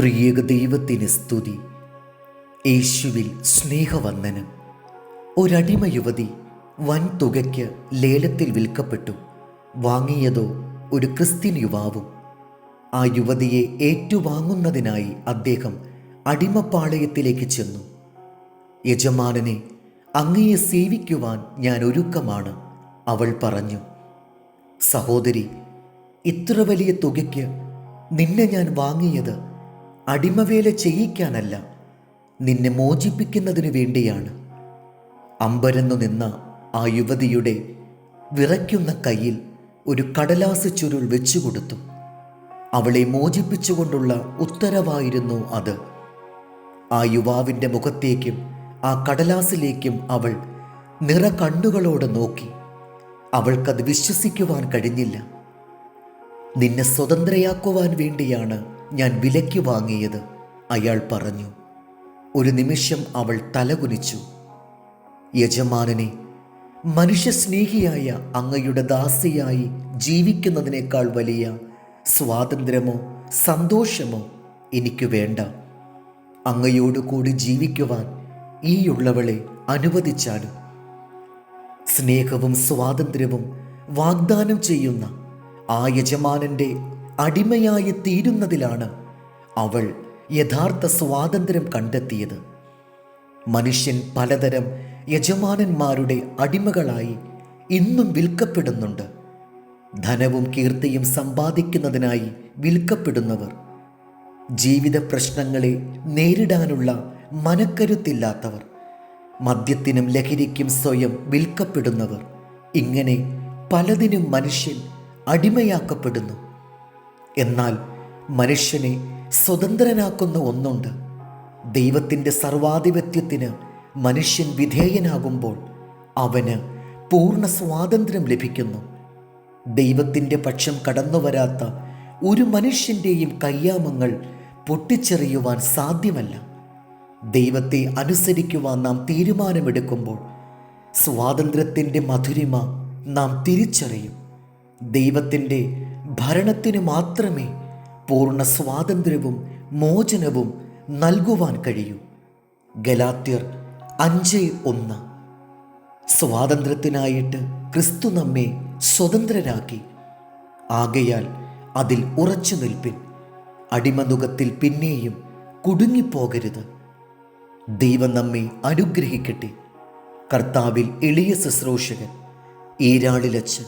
ത്രിയേക ദൈവത്തിന് സ്തുതി. യേശുവിൽ സ്നേഹവന്ദനം. ഒരടിമ യുവതി വൻ തുകയ്ക്ക് ലേലത്തിൽ വിൽക്കപ്പെട്ടു. വാങ്ങിയതോ ഒരു ക്രിസ്ത്യൻ യുവാവും. ആ യുവതിയെ ഏറ്റുവാങ്ങുന്നതിനായി അദ്ദേഹം അടിമപ്പാളയത്തിലേക്ക് ചെന്നു. യജമാനനെ അങ്ങയെ സേവിക്കുവാൻ ഞാൻ ഒരുക്കമാണ് അവൾ പറഞ്ഞു. സഹോദരി ഇത്ര വലിയ തുകയ്ക്ക് നിന്നെ ഞാൻ വാങ്ങിയത് അടിമവേല ചെയ്യിക്കാനല്ല നിന്നെ മോചിപ്പിക്കുന്നതിനു വേണ്ടിയാണ്. അമ്പരന്നു നിന്ന ആ യുവതിയുടെ വിറയ്ക്കുന്ന കയ്യിൽ ഒരു കടലാസ് ചുരുൾ വെച്ചുകൊടുത്തു. അവളെ മോചിപ്പിച്ചുകൊണ്ടുള്ള ഉത്തരവായിരുന്നു അത്. ആ യുവാവിന്റെ മുഖത്തേക്കും ആ കടലാസിലേക്കും അവൾ നിറ കണ്ണുകളോട് നോക്കി. അവൾക്കത് വിശ്വസിക്കുവാൻ കഴിഞ്ഞില്ല. നിന്നെ സ്വതന്ത്രയാക്കുവാൻ വേണ്ടിയാണ് ഞാൻ വിലയ്ക്ക് വാങ്ങിയത് അയാൾ പറഞ്ഞു. ഒരു നിമിഷം അവൾ തലകുനിച്ചു. യജമാനനെ മനുഷ്യസ്നേഹിയായ അങ്ങയുടെ ദാസിയായി ജീവിക്കുന്നതിനേക്കാൾ വലിയ സ്വാതന്ത്ര്യമോ സന്തോഷമോ എനിക്ക് വേണ്ട. അങ്ങയോടുകൂടി ജീവിക്കുവാൻ ഈയുള്ളവളെ അനുവദിച്ചാലും. സ്നേഹവും സ്വാതന്ത്ര്യവും വാഗ്ദാനം ചെയ്യുന്ന ആ യജമാനന്റെ അടിമയായി തീരുന്നതിലാണ് അവൾ യഥാർത്ഥ സ്വാതന്ത്ര്യം കണ്ടെത്തിയത്. മനുഷ്യൻ പലതരം യജമാനന്മാരുടെ അടിമകളായി ഇന്നും വിൽക്കപ്പെടുന്നുണ്ട്. ധനവും കീർത്തിയും സമ്പാദിക്കുന്നതിനായി വിൽക്കപ്പെടുന്നവർ. ജീവിത പ്രശ്നങ്ങളെ നേരിടാനുള്ള മനക്കരുത്തില്ലാത്തവർ. മദ്യത്തിനും ലഹരിക്കും സ്വയം വിൽക്കപ്പെടുന്നവർ. ഇങ്ങനെ പലതിനും മനുഷ്യൻ അടിമയാക്കപ്പെടുന്നു. എന്നാൽ മനുഷ്യനെ സ്വതന്ത്രനാക്കുന്ന ഒന്നുണ്ട്. ദൈവത്തിന്റെ സർവാധിപത്യത്തിന് മനുഷ്യൻ വിധേയനാകുമ്പോൾ അവന് പൂർണ സ്വാതന്ത്ര്യം ലഭിക്കുന്നു. ദൈവത്തിന്റെ പക്ഷം കടന്നു വരാത്ത ഒരു മനുഷ്യന്റെയും കയ്യാമങ്ങൾ പൊട്ടിച്ചെറിയുവാൻ സാധ്യമല്ല. ദൈവത്തെ അനുസരിക്കുവാൻ നാം തീരുമാനമെടുക്കുമ്പോൾ സ്വാതന്ത്ര്യത്തിന്റെ മധുരിമ നാം തിരിച്ചറിയും. ദൈവത്തിന്റെ ഭരണത്തിന് മാത്രമേ പൂർണ സ്വാതന്ത്ര്യവും മോചനവും നൽകുവാൻ കഴിയൂ. ഗലാത്യർ അഞ്ച് ഒന്ന്. സ്വാതന്ത്ര്യത്തിനായിട്ട് ക്രിസ്തു നമ്മെ സ്വതന്ത്രരാക്കി. ആകയാൽ അതിൽ ഉറച്ചു നിൽപ്പിൻ. അടിമനുഖത്തിൽ പിന്നെയും കുടുങ്ങിപ്പോകരുത്. ദൈവം നമ്മെ അനുഗ്രഹിക്കട്ടെ. കർത്താവിൽ എളിയ ശുശ്രൂഷകൻ ഈരാളിലച്ചൻ